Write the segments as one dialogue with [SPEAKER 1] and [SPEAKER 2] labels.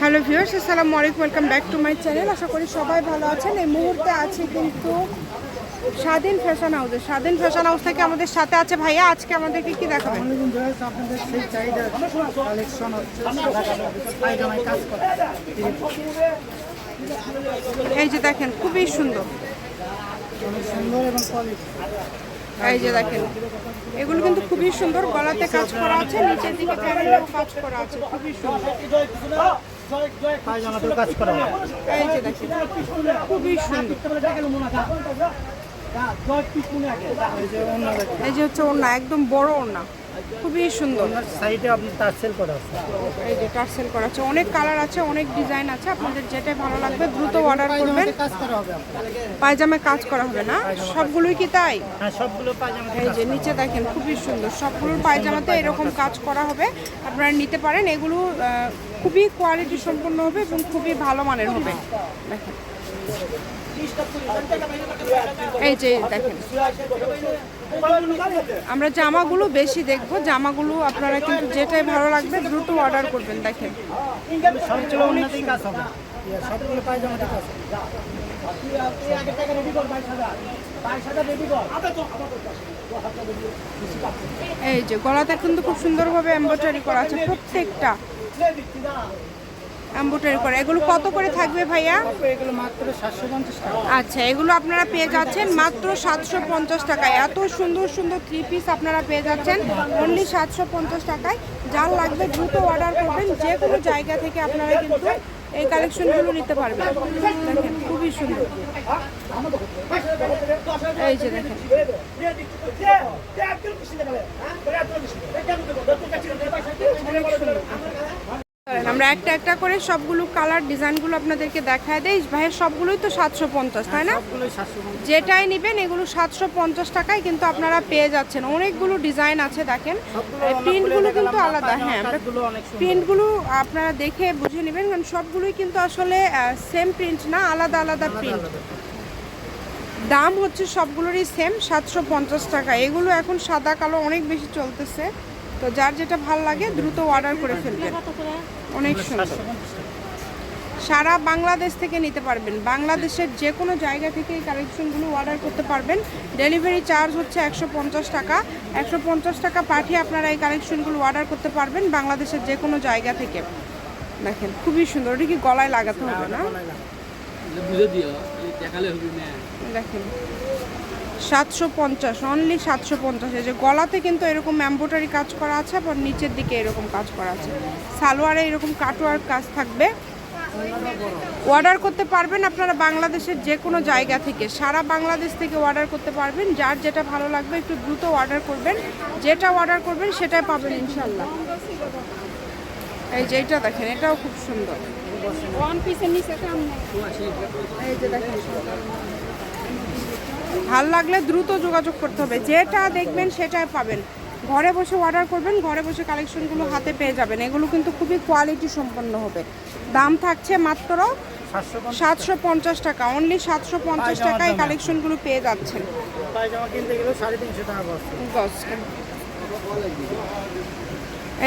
[SPEAKER 1] Hello viewers আসসালামু আলাইকুম welcome back to my channel. আশা করি সবাই ভালো আছেন। এই মুহূর্তে আছে কিন্তু স্বাধীন ফ্যাশন হাউসে। স্বাধীন ফ্যাশন হাউস থেকে আমাদের সাথে আছে ভাইয়া। আজকে আমাদেরকে কি দেখাবেন? এই যে দেখেন খুবই সুন্দর। এই যে দেখেন এগুলো কিন্তু খুবই সুন্দর। গলাতে কাজ করা আছে নিচের দিকে কাজ করা আছে খুবই সুন্দর।
[SPEAKER 2] পায়জামাতেও কাজ করা
[SPEAKER 1] এই যে দেখেন। খুবই সুন্দর।
[SPEAKER 2] এই যে
[SPEAKER 1] হচ্ছে ওড়না একদম বড় ওড়না। খুবই সুন্দর।
[SPEAKER 2] সাইডে আপনি তার করা আছে।
[SPEAKER 1] এই যে টার্সেল করা আছে। অনেক কালার আছে অনেক ডিজাইন আছে। আপনাদের যেটাই ভালো লাগবে দ্রুত অর্ডার করবেন।
[SPEAKER 2] কাজ করা হবে
[SPEAKER 1] পায়জামে কাজ করা হবে না? সবগুলোই কি তাই?
[SPEAKER 2] হ্যাঁ সবগুলো
[SPEAKER 1] এই যে নিচে দেখেন খুবই সুন্দর। সবগুলোর পায়জামাতে এরকম কাজ করা হবে। আপনারা নিতে পারেন। এগুলো খুবই কোয়ালিটি সম্পন্ন হবে এবং খুবই ভালো মানের হবে। দেখেন। এই যে দেখেন। আমরা জামাগুলো বেশি দেখব। জামাগুলো আপনারা কিন্তু যেটাই ভালো লাগবে দ্রুত অর্ডার করবেন দেখেন।
[SPEAKER 2] ইয়ে,
[SPEAKER 1] এই যে গলাতে কিন্তু খুব সুন্দরভাবে এমব্রয়ডারি করা আছে প্রত্যেকটা। এমব্রয়ডারি করা এগুলো কত করে থাকবে ভাইয়া?
[SPEAKER 2] এগুলো মাত্র সাতশো পঞ্চাশ টাকা।
[SPEAKER 1] আচ্ছা এগুলো আপনারা পেয়ে যাচ্ছেন মাত্র সাতশো পঞ্চাশ টাকায়। এত সুন্দর সুন্দর থ্রি পিস আপনারা পেয়ে যাচ্ছেন অনলি সাতশো পঞ্চাশ টাকায়। যার লাগবে দ্রুত অর্ডার করবেন যে কোনো জায়গা থেকে আপনারা কিন্তু এই কালেকশনগুলো নিতে পারবেন। দেখেন খুবই সুন্দর। এই যে দেখেন। আমরা একটা একটা করে সবগুলো কালার ডিজাইনগুলো আপনাদেরকে দেখায় দেই। ভাইয়ের সবগুলোই তো সাতশো পঞ্চাশ তাই না?
[SPEAKER 2] পঞ্চাশ।
[SPEAKER 1] যেটাই নেবেন এগুলো সাতশো পঞ্চাশ টাকায় কিন্তু আপনারা পেয়ে যাচ্ছেন। অনেকগুলো ডিজাইন আছে দেখেন। প্রিন্টগুলো কিন্তু আলাদা। হ্যাঁ প্রিন্টগুলো আপনারা দেখে বুঝে নেবেন কারণ সবগুলোই কিন্তু আসলে সেম প্রিন্ট না আলাদা আলাদা প্রিন্ট দাম হচ্ছে সবগুলোরই সেম সাতশো পঞ্চাশ টাকা। এগুলো এখন সাদা কালো অনেক বেশি চলতেছে। তো যার যেটা ভালো লাগে দ্রুত অর্ডার করে ফেলবেন। অনেক সুন্দর। সারা বাংলাদেশ থেকে নিতে পারবেন। বাংলাদেশের যে কোনো জায়গা থেকে এই কালেকশনগুলো অর্ডার করতে পারবেন। ডেলিভারি চার্জ হচ্ছে একশো পঞ্চাশ টাকা। একশো পঞ্চাশ টাকা পাঠিয়ে আপনারা এই কালেকশনগুলো অর্ডার করতে পারবেন বাংলাদেশের যে কোনো জায়গা থেকে। দেখেন খুবই সুন্দর। ওটা কি গলায় লাগাতে হবে না। দেখেন। সাতশো পঞ্চাশ অনলি সাতশো পঞ্চাশ। যে গলাতে কিন্তু এরকম এম্বোটারি কাজ করা আছে আবার নিচের দিকে এরকম কাজ করা আছে। সালোয়ারে এরকম কাটোয়ার কাজ থাকবে। অর্ডার করতে পারবেন আপনারা বাংলাদেশের যে কোনো জায়গা থেকে। সারা বাংলাদেশ থেকে অর্ডার করতে পারবেন। যার যেটা ভালো লাগবে একটু দ্রুত অর্ডার করবেন। যেটা অর্ডার করবেন সেটাই পাবেন ইনশাল্লাহ এই যে এইটা দেখেন এটাও খুব সুন্দর। ওয়ান পিসের নিচে এই যে দেখেন ভালো লাগলে দ্রুত যোগাযোগ করতে হবে। যেটা দেখবেন সেটাই পাবেন। ঘরে বসে অর্ডার করবেন ঘরে বসে কালেকশনগুলো হাতে পেয়ে যাবেন। এগুলো কিন্তু খুবই কোয়ালিটি সম্পন্ন হবে। দাম থাকছে মাত্র
[SPEAKER 2] সাতশো পঞ্চাশ।
[SPEAKER 1] টাকা। অনলি সাতশো পঞ্চাশ টাকায় কালেকশনগুলো পেয়ে যাচ্ছেন।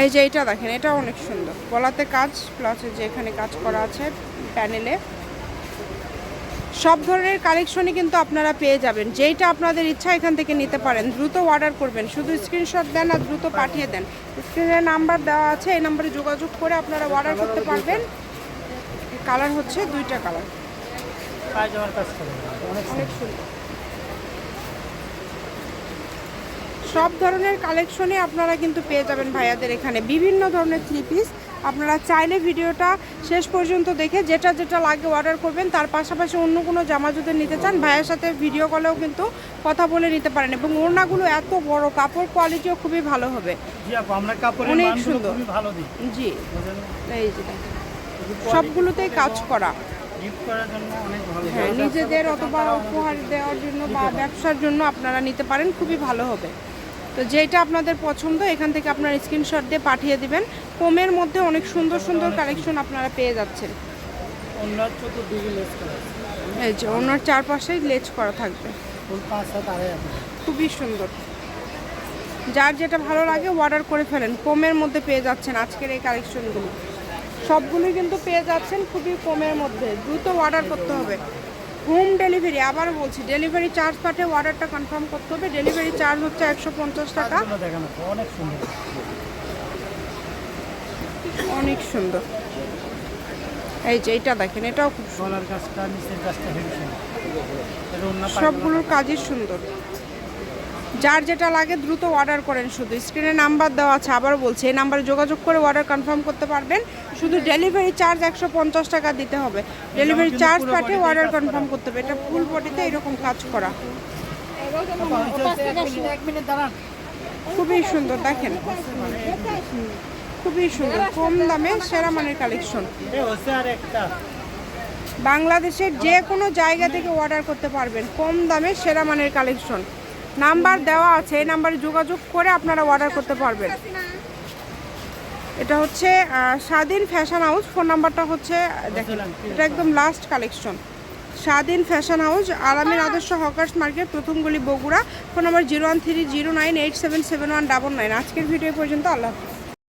[SPEAKER 1] এই যে এটা দেখেন এটা অনেক সুন্দর। গলাতে কাজ প্লাস যে এখানে কাজ করা আছে প্যানেলে সব ধরনের কালেকশনই কিন্তু আপনারা পেয়ে যাবেন। যেইটা আপনাদের ইচ্ছা এখান থেকে নিতে পারেন। দ্রুত অর্ডার করবেন। শুধু স্ক্রিনশট দেন আর দ্রুত পাঠিয়ে দেন। স্ক্রিনে নাম্বার দেওয়া আছে। এই নাম্বারে যোগাযোগ করে আপনারা অর্ডার করতে পারবেন। কালার হচ্ছে দুইটা কালার
[SPEAKER 2] অনেক
[SPEAKER 1] সুন্দর। সব ধরনের কালেকশনই আপনারা কিন্তু পেয়ে যাবেন ভাইয়াদের এখানে। বিভিন্ন ধরনের থ্রি পিস আপনারা চাইলে ভিডিওটা শেষ পর্যন্ত দেখে যেটা যেটা লাগে অর্ডার করবেন। তার পাশাপাশি অন্য কোনো জামা যদি নিতে চান ভাইয়ের সাথে ভিডিও কলেও কিন্তু কথা বলে নিতে পারেন এবং ওড়নাগুলো এত বড় কাপড় কোয়ালিটিও খুবই ভালো হবে। অনেক সুন্দর। জি। এই যে সবগুলোতেই কাজ করা। হ্যাঁ নিজেদের অথবা উপহার দেওয়ার জন্য বা ব্যবসার জন্য আপনারা নিতে পারেন খুবই ভালো হবে। তো যেটা আপনাদের পছন্দ এখান থেকে আপনারা স্ক্রিনশট দিয়ে পাঠিয়ে দিবেন। কমের মধ্যে অনেক সুন্দর সুন্দর কালেকশন আপনারা পেয়ে যাচ্ছেন। এই যে ওনার চারপাশেই লেজ করা থাকবে। খুবই সুন্দর। যার যেটা ভালো লাগে অর্ডার করে ফেলেন। কমের মধ্যে পেয়ে যাচ্ছেন আজকের এই কালেকশনগুলো সবগুলোই কিন্তু পেয়ে যাচ্ছেন খুবই কমের মধ্যে। দ্রুত অর্ডার করতে হবে। হোম ডেলিভারি আবার বলছি ডেলিভারি চার্জ পাঠিয়ে অর্ডারটা কনফার্ম করতে হবে। ডেলিভারি চার্জ হচ্ছে একশো পঞ্চাশ টাকা।
[SPEAKER 2] অনেক সুন্দর।
[SPEAKER 1] অনেক সুন্দর। এই যে এটা দেখেন এটাও খুব সুন্দর। সবগুলোর কাজই সুন্দর। যার যেটা লাগে দ্রুত অর্ডার করেন শুধু। স্ক্রিনে নাম্বার দেওয়া আছে আবার বলছি, এই নাম্বারে যোগাযোগ করে অর্ডার কনফার্ম করতে পারবেন। শুধু ডেলিভারি চার্জ একশো পঞ্চাশ টাকা দিতে হবে। ডেলিভারি চার্জ পাঠিয়ে অর্ডার কনফার্ম করতে হবে। এটা ফুল বডিতে এরকম কাজ করা। খুবই সুন্দর, দেখেন। খুবই সুন্দর, কম দামে সেরা মানের কালেকশন বাংলাদেশের যে কোনো জায়গা থেকে অর্ডার করতে পারবেন। কম দামে সেরা মানের কালেকশন নাম্বার দেওয়া আছে, এই নাম্বারে যোগাযোগ করে আপনারা অর্ডার করতে পারবেন। এটা হচ্ছে স্বাধীন ফ্যাশন হাউস ফোন নাম্বারটা হচ্ছে এটা একদম last collection Swadhin fashion house আরামের আদর্শ হকার্স মার্কেট প্রথম গলি Bogura phone number zero one three zero nine eight seven seven one double nine আজকের ভিডিও পর্যন্ত, আল্লাহ